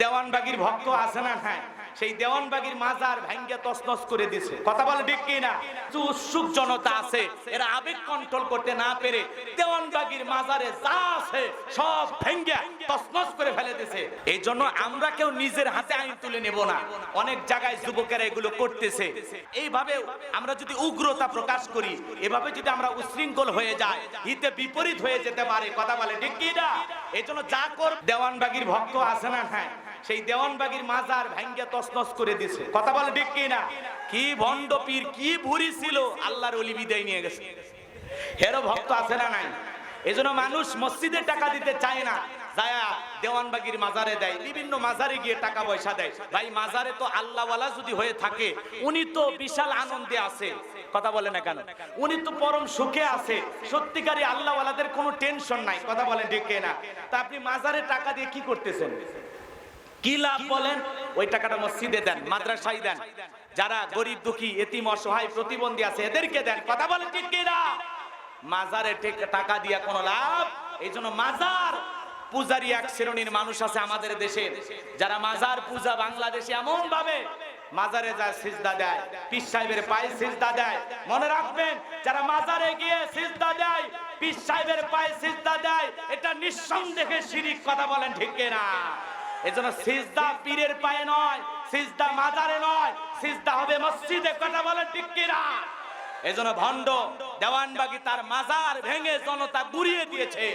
দেওয়ানবাগির ভক্ত আছে না হ্যাঁ সেই দেওয়ানবাগির মাজার ভাঙ্গে তসনস করে দিছে। কথা বলে ঠিক কি না? কিছু উৎসুক জনতা আছে, এরা আবেগ কন্ট্রোল করতে না পেরে দেওয়ানবাগির মাজারে যা আছে সব ভেঙ্গে তসনস করে ফেলে দিছে। এই জন্য আমরা কেউ নিজের হাতে আইন তুলে নেব না। অনেক জায়গায় যুবকেরা এগুলো করতেছে। এইভাবে আমরা যদি উগ্রতা প্রকাশ করি, এভাবে যদি আমরা উশৃঙ্খল হয়ে যায় হিতে বিপরীত হয়ে যেতে পারে। কথা বলে ঠিক কি না? এই জন্য যা কর দেওয়ানবাগির ভক্ত আছে না হ্যাঁ সেই দেওয়ানবাগির মাজার ভাঙ্গে তসনস করে দিছে। কথা বলে ঠিক কি না কি ভণ্ড পীর, কি ভুরি ছিল? আল্লাহর অলি বিদায় নিয়ে গেছে। হেরো ভক্ত আছে না নাই? এজন্য মানুষ মসজিদে টাকা দিতে চায় না। যায়া দেওয়ানবাগির মাজারে দেয়, বিভিন্ন মাজারে গিয়ে টাকা পয়সা দেয়। ভাই, মাজারে তো আল্লাহওয়ালা যদি হয়ে থাকে, উনি তো বিশাল আনন্দে আছে। কথা বলে না কেন? উনি তো পরম সুখে আছে। সত্যিকারী আল্লাহওয়ালাদের কোনো টেনশন নাই। কথা বলেন ঠিক না তা আপনি মাজারে টাকা দিয়ে কি করতেছেন? কি লাভ বলেন? ওই টাকাটা মসজিদে দেন, মাদ্রাসায় দেন। যারা গরিব, দুঃখী, এতিম, অসহায়, প্রতিবন্ধী আছে, এদেরকে দেন। কথা বলেন ঠিক কিনা মাজারে টাকা দিয়া কোনো লাভ? এই জন্য মাজার পূজারি এক শ্রেণির মানুষ আছে আমাদের দেশে। যারা মাজার পূজা বাংলাদেশে এমন ভাবে মাজারে যায়, সিজদা দেয়। পীর সাহেবের পায়ে সিজদা দেয়। মনে রাখবেন, যারা মাজারে গিয়ে সিজদা দেয়, পীর সাহেবের পায়ে সিজদা দেয়, এটা নিঃসন্দেহে শিরিক। কথা বলেন ঠিক না? এজন্য সিজদা পীরের পায়ে নয়, সিজদা মাজারে নয়, সিজদা হবে মসজিদে, কথা কিনা? এজন্য ভণ্ড দেওয়ানবাগি তার মাজার ভেঙে জনতা গুড়িয়ে দিয়েছে।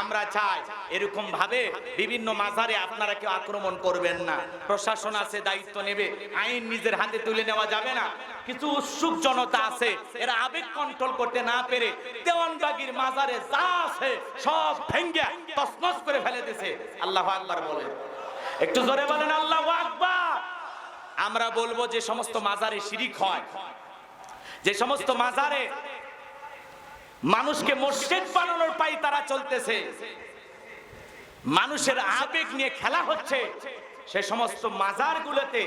আমরা চাই এরকম ভাবে বিভিন্ন মাজারে আপনারা কেউ আক্রমণ করবেন না। প্রশাসন আছে, দায়িত্ব নেবে, আইন নিজের হাতে তুলে নেওয়া যাবে না। কিছু উৎসুক জনতা আছে, এরা আবেগ কন্ট্রোল করতে না পেরে দেওয়ানবাগির মাজারে যা আছে সব ভেঙ্গে তসনস করে ফেলে দিছে আল্লাহ আকবার বলে একটু জোরে বলেন, আল্লাহ আমরা বলব যে সমস্ত মাজারে শিরিক হয়। যে সমস্ত মাজারে মানুষকে মসজিদ বানানোর পাই তারা চলতেছে। মানুষের আবেগ নিয়ে খেলা হচ্ছে। সে সমস্ত মাজারগুলোতে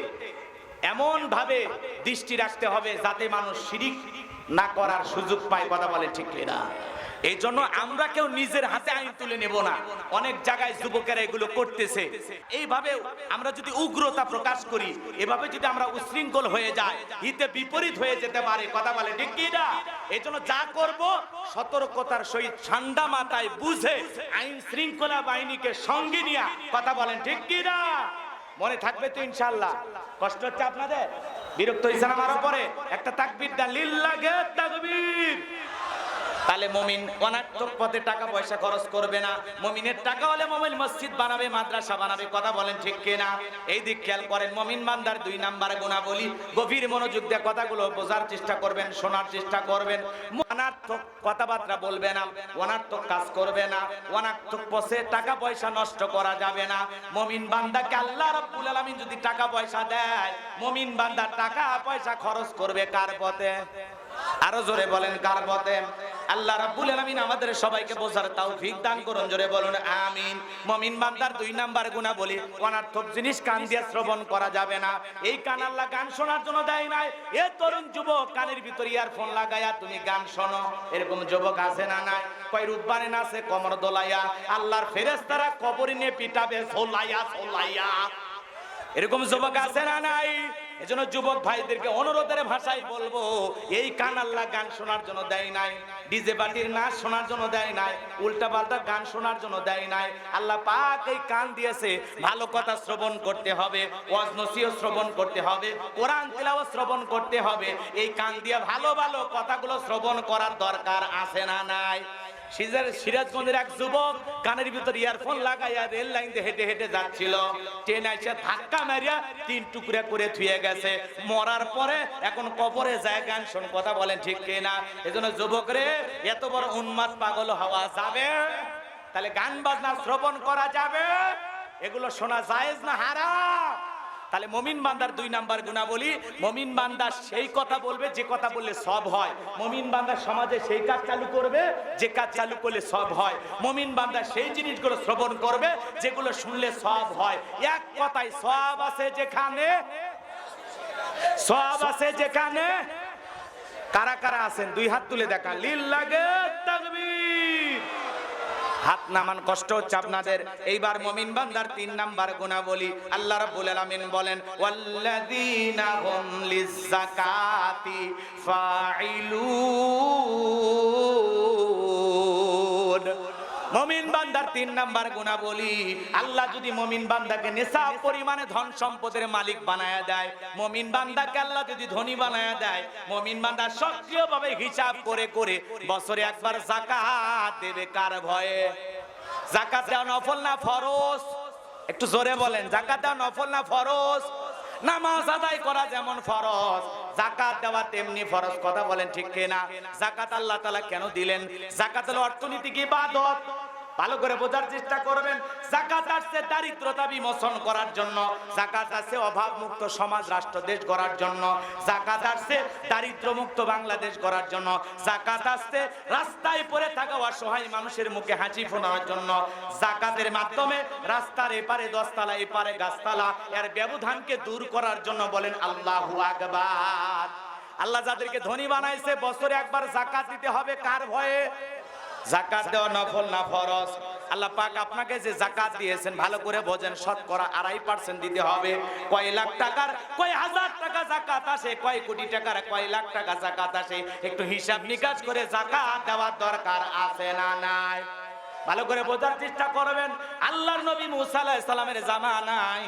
এমন ভাবে দৃষ্টি রাখতে হবে যাতে মানুষ শিরিক না করার সুযোগ পায়, কথা বলে ঠিক না এই জন্য আমরা কেউ নিজের হাতে আইন তুলে নেব না। অনেক জায়গায় যুবকেরা এগুলো করতেছে। এইভাবে আমরা যদি উগ্রতা প্রকাশ করি, এভাবে যদি আমরা উশৃঙ্খল হয়ে যায় হিতে বিপরীত হয়ে যেতে পারে। কথা বলে, ঠিক কি না? এই জন্য যা করব, সতর্কতার সহিত ঠান্ডা মাথায় বুঝে আইন শৃঙ্খলা বাহিনীকে সঙ্গে নিয়ে কথা বলেন, ঠিক কি না? মনে থাকবে তো ইনশাল্লাহ কষ্ট হচ্ছে আপনাদের? বিরক্ত হয়েছেন আমার পরে একটা তাকবির দেন লিল্লাহে তাকবীর। তাহলে মমিন অনার্থক পথে টাকা পয়সা খরচ করবে না। মমিনের টাকা হলে মমিন মসজিদ বানাবে, মাদ্রাসা বানাবে, কথা বলেন ঠিক কিনা? এই দিক খেয়াল করেন, মমিন বান্দার দুই নাম্বার গুণা বলি গভীর মনোযোগ দিয়ে কথাগুলো বোঝার চেষ্টা করবেন, শোনার চেষ্টা করবেন। অনার্থক কথাবার্তা বলবে না, অনার্থক কাজ করবে না, অনার্থক পথে টাকা পয়সা নষ্ট করা যাবে না। মমিন বান্দাকে আল্লাহ রাব্বুল আলামিন যদি টাকা পয়সা দেয়, মমিন বান্দা টাকা পয়সা খরচ করবে কার পথে? আরও জোরে বলেন, কার পথে? আল্লাহ রাব্বুল আলামিন আমাদের সবাইকে বোঝার তৌফিক দান করুন, জোরে বলুন, আমিন। মুমিন বান্দার দুই নাম্বার গুনাহ বলি অনার্থক জিনিস কান দিয়ে শ্রবণ করা যাবে না। এই কান আল্লাহ গান শোনার জন্য দেয় নাই। এ তরুণ যুবক, কানের ভিতর ইয়ারফোন লাগায়া তুমি গান শোনো। এরকম যুবক আছে না নাই? কয় রূপবানে নাচে কমর দোলাইয়া। আল্লাহর ফেরেশতারা কবরে নিয়ে পিটাবে সোলাইয়া সোলাইয়া এরকম যুবক আছে না নাই? এজন্য যুবক ভাইদেরকে অনুরোধের ভাষায় বলব, এই কান আল্লাহ গান শোনার জন্য দেয় নাই, ডিজে পার্টির নাচ শোনার জন্য দেয় নাই, উল্টা পাল্টা গান শোনার জন্য দেয় নাই। আল্লাহ পাক এই কান দিয়েছে, ভালো কথা শ্রবণ করতে হবে, ওয়াজ নসিহত শ্রবণ করতে হবে, কোরআন তেলাওয়াত শ্রবণ করতে হবে। এই কান দিয়ে ভালো ভালো কথাগুলো শ্রবণ করার দরকার আছে না নাই? সিরাজগঞ্জের এক যুবক কানের ভিতর ইয়ারফোন লাগাইয়া রেল লাইন দিয়ে হেঁটে হেঁটে যাচ্ছিল। ট্রেন এসে ধাক্কা মারিয়া তিন টুকরে করে থুয়ে গেছে। মরার পরে এখন কবরে যায়, গান শোন, কথা বলেন ঠিক কিনা? এজন্য যুবক রে, এত বড় উন্মাদ পাগল হওয়া যাবে? তাহলে গান বাজনা শ্রবণ করা যাবে? এগুলো শোনা জায়েজ না হারাম? তাহলে মমিন বান্দার দুই নাম্বার গুণা বলি মমিন বান্দা সেই কথা বলবে, যে কথা বললে সব হয়। মমিন বান্দা সমাজে সেই কাজ চালু করবে, যে কাজ চালু করলে সব হয়। মমিন বান্দা সেই জিনিসগুলো শ্রবণ করবে, যেগুলো শুনলে সব হয়। এক কথায় সব আছে যেখানে? সব আছে যেখানে? কারা কারা আছেন? দুই হাত তুলে দেখা লিল লাগে? হাত নামান কষ্ট হচ্ছে আপনাদের। এইবার মমিন বান্দার তিন নাম্বার গুণা বলি আল্লাহ রাব্বুল আলামিন বলেন, ওয়াল্লাযীনা হুম লিযাকাতি ফাইলুন মমিন বান্দার তিন নাম্বার গুণা বলি আল্লাহ যদি মমিন বান্দাকে নেশা পরিমাণে ধন সম্পদের মালিক বানায়া দেয়, মমিন বান্দাকে আল্লাহ যদি ধনী বানায়া দেয়, মমিন বান্দা সক্রিয়ভাবে হিসাব করে করে বছরে একবার জাকাত দেবে কার ভয়ে? জাকাত দেওয়া নফল না ফরজ? একটু জোরে বলেন জাকাত দেওয়া নফল না ফরজ? নামাজ আদায় করা যেমন ফরজ জাকাত দেওয়া তেমনি ফরজ, কথা বলেন ঠিক কিনা? জাকাত আল্লাহ তাআলা কেন দিলেন? জাকাত হলো অর্থনৈতিক ইবাদত। ভালো করে বোঝার চেষ্টা করবেন। জাকাত আসছে দারিদ্রতা বিমোচন করার জন্য। জাকাত আসছে অভাব মুক্ত সমাজ রাষ্ট্র দেশ গড়ার জন্য। জাকাত আসছে দারিদ্র মুক্ত বাংলাদেশ গড়ার জন্য। জাকাত আসছে রাস্তায় পড়ে থাকা অসহায় মানুষের মুখে হাসি ফোনার জন্য। জাকাতের মাধ্যমে রাস্তার এপারে দশতলা, এপারে গাছতলা, এর ব্যবধানকে দূর করার জন্য বলেন আল্লাহু আকবার। আল্লাহ যাদেরকে ধনী বানাইছে, বছরে একবার জাকাত দিতে হবে কার ভয়ে? জাকাত দেওয়া নফল না ফরজ? আল্লাহ পাক আপনাকে যে জাকাত দিয়েছেন, ভালো করে বোঝেন, শতকরা আড়াই পার্সেন্ট দিতে হবে। কয় লাখ টাকার, কয় হাজার টাকা জাকাত আসে, কয় কোটি টাকার, কয় লাখ টাকা জাকাত আসে? একটু হিসাব নিকাশ করে জাকাত দেওয়ার দরকার আছে না নাই? ভালো করে বোঝার চেষ্টা করবেন, আল্লাহর নবী মুসা আলাইহিস সালামের জামানায়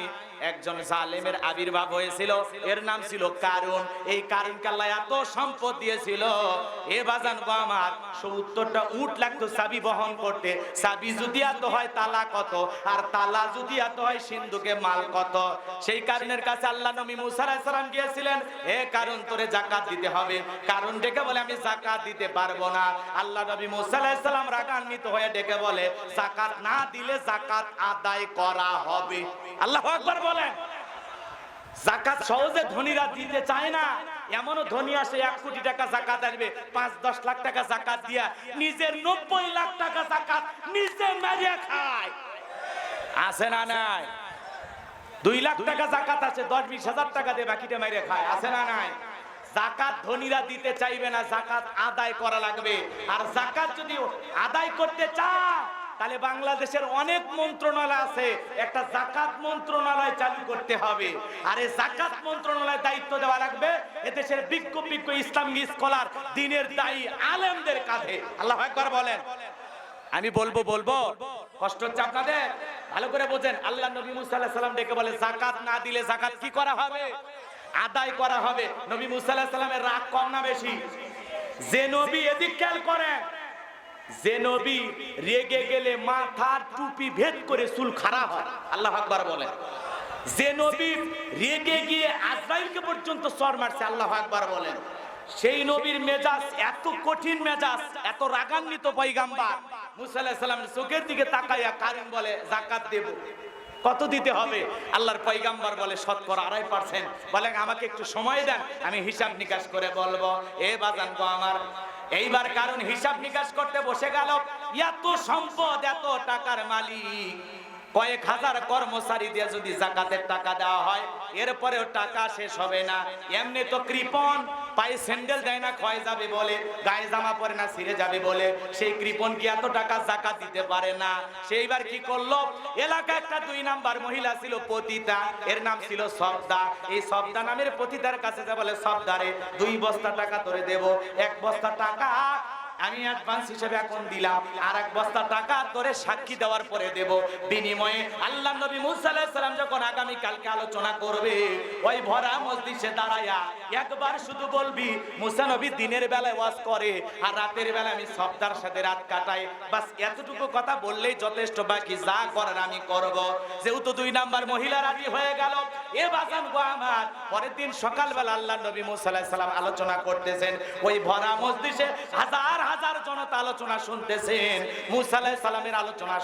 একজন জালেমের আবির্ভাব হয়েছিল। এর নাম ছিল কারুন। এই কারুনকে আল্লাহ এত সম্পদ দিয়েছিল। এ বাজান গো আমার, সত্তরটা উট লাগতো চাবি বহন করতে। চাবি যদি এত হয় তালা কত? আর তালা যদি এত হয় সিন্ধুকে মাল কত? সেই কারণের কাছে আল্লাহ নবী মুসা আলাইহিস সালাম গিয়েছিলেন এ কারণ তোরে জাকাত দিতে হবে। কারণ ডেকে বলে, আমি জাকাত দিতে পারব না। আল্লাহ নবী মুসা আলাইহিস সালাম রাগান্বিত হয়ে ডেকে বলে, জাকাত না দিলে জাকাত আদায় করা হবে। আল্লাহ আকবার বলেন জাকাত সহজে ধনীরা দিতে চায় না। এমনও ধনী আসে, এক কোটি টাকা জাকাত আসবে, পাঁচ, দশ লাখ টাকা জাকাত দিয়া নিজের নব্বই লাখ টাকা জাকাত নিজে মারিয়া খায়। আছে না নাই? দুই লাখ টাকা জাকাত আছে, দশ, বিশ হাজার টাকা দিয়ে বাকিটা মেরে খায়। আছে না নাই? জাকাত ধনীরা দিতে চাইবে না, জাকাত আদায় করা লাগবে। আর জাকাত যদি আদায় করতে চায় তাহলে বাংলাদেশের অনেক মন্ত্রণালয় আছে। একটা জাকাত মন্ত্রণালয় চালু করতে হবে। আর এই জাকাত মন্ত্রণালয় দায়িত্ব দেওয়া লাগবে এদেশের বিজ্ঞ বিজ্ঞ ইসলামী স্কলার, দিনের দায়ী আলেমদের কাঁধে। আল্লাহ একবার বলেন। আমি বলব বলব। কষ্ট হচ্ছে আপনাদের? ভালো করে বোঝেন। আল্লাহ নবী মুসা সালাম ডেকে বলে, জাকাত না দিলে জাকাত কি করা হবে? আদায় করা হবে। নবী মুসা সালামের রাগ কম না বেশি? যে নবী এদিক খেয়াল করেন যে নবী রেগে গেলে মাথার টুপি ভেদ করে চুল খারাপ হয়। আল্লাহ আকবার বলেন। যে নবী রেগে গিয়ে আজরাইলকে পর্যন্ত সর মারছে, আল্লাহ আকবার বলেন। সেই নবীর মেজাজ, এত কঠিন মেজাজ, এত রাগান্বিত পয়গাম্বার। মুসা আলাইহিস সালামের চোখের দিকে তাকাইয়া কারিম বলে, জাকাত দেব। কত দিতে হবে? আল্লাহর পয়গাম্বার বলে, শতকরা আড়াই পার্সেন্ট বলেন, আমাকে একটু সময় দেন, আমি হিসাব নিকাশ করে বলব। এ বাজান গো আমার এইবার কারণ হিসাব নিকাশ করতে বসে গেল। এত সম্পদ, এত টাকার মালিক। কয়েক হাজার কর্মচারী দিয়ে যদি জাকাতের টাকা দেওয়া হয়, এরপরেও টাকা শেষ হবে না। এমনি তো কৃপন পায়ে স্যান্ডেল দেয় না, ক্ষয় যাবে বলে, গায়ে জামা পরে না, ছিঁড়ে যাবে বলে। সেই কৃপন কি এত টাকা জাকাত দিতে পারে না? সেইবার কি করল? এলাকা একটা দুই নাম্বার মহিলা ছিল পতিতা, এর নাম ছিল সবদা। এই সবদা নামের পতিতার কাছে যা বলে, সবদারে, দুই বস্তা টাকা তোরে দেব, এক বস্তা টাকা আমি অ্যাডভান্স হিসেবে এখন দিলাম, আর এক বস্তা টাকা তোরে সাক্ষী দেওয়ার পরে দেব। বিনিময়ে আল্লাহ নবী মুসা আলাইহিস সালাম যখন আগামী কালকে আলোচনা করবে, ওই ভরা মসজিদে দাঁড়ায়া একবার শুধু বলবি, মুসা নবী দিনের বেলায় ওয়াজ করে, আর রাতের বেলা আমি সপ্তার সাথে রাত কাটাই। বাস এতটুকু কথা বললেই যথেষ্ট, বাকি যা করার আমি করব। যেহেতু দুই নাম্বার মহিলা রাজি হয়ে গেল আমার। পরের দিন সকালবেলা আল্লাহ নবী আলোচনা করতেছেন। ওই ভরা হাজার হাজার জনতা আলোচনা শুনতেছেন। আলোচনা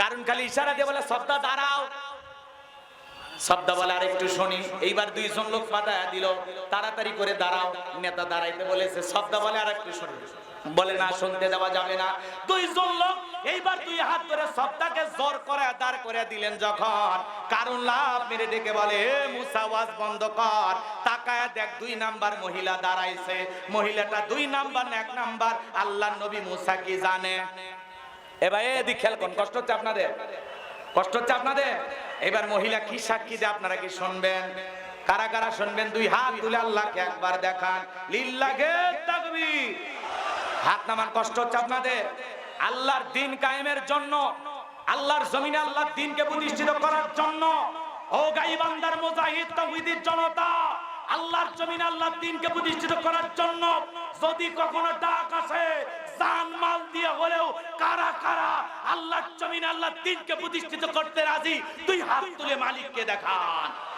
কারণ খালি ইশারা দিয়ে বলে সর্দার দাঁড়াও। শব্দ বলে, আর একটু শুনি। এইবার দুইজন লোক পাঠায় দিল, তাড়াতাড়ি করে দাঁড়াও। নেতা দাঁড়াইতে বলেছে শব্দ বলে, আর একটু শুনি বলে না, শুনতে দেওয়া যাবে না। দুইজন লোক, এইবার দুই হাত ধরে সবটাকে জোর করে দাঁড় করে দিলেন যখন। কারণ লাভ মেরে ডেকে বলে মুসাওয়াজ বন্ধ কর। তাকায় দেখ, দুই নাম্বার মহিলা দাঁড়াইছে। মহিলাটা দুই নাম্বার এক নাম্বার আল্লাহ নবী মুসা কি জানে? এবার এদিক খেয়াল করুন, কষ্ট হচ্ছে আপনাদের? কষ্ট হচ্ছে আপনাদের? এবার মহিলা কি সাক্ষী দেয়, আপনারা কি শুনবেন? কারা কারা শুনবেন? দুই হাত তুলে আল্লাহকে একবার দেখান। লিল্লাহে তাকবীর। হাত নামান কষ্ট হচ্ছে আপনাদের। আল্লাহর দিন কায়েমের জন্য, আল্লাহর জমিনে আল্লাহর দিনকে প্রতিষ্ঠিত করার জন্য, ও গাইবান্দার মুজাহিদ, তাওহীদের জনতা, আল্লাহর জমিনে আল্লাহর দিনকে প্রতিষ্ঠিত করার জন্য যদি কখনো ডাক আসে, জান মাল দিয়ে হলেও কারা কারা আল্লাহর জমিনে আল্লাহর দিনকে প্রতিষ্ঠিত করতে রাজি তুই হাত তুলে মালিককে দেখান।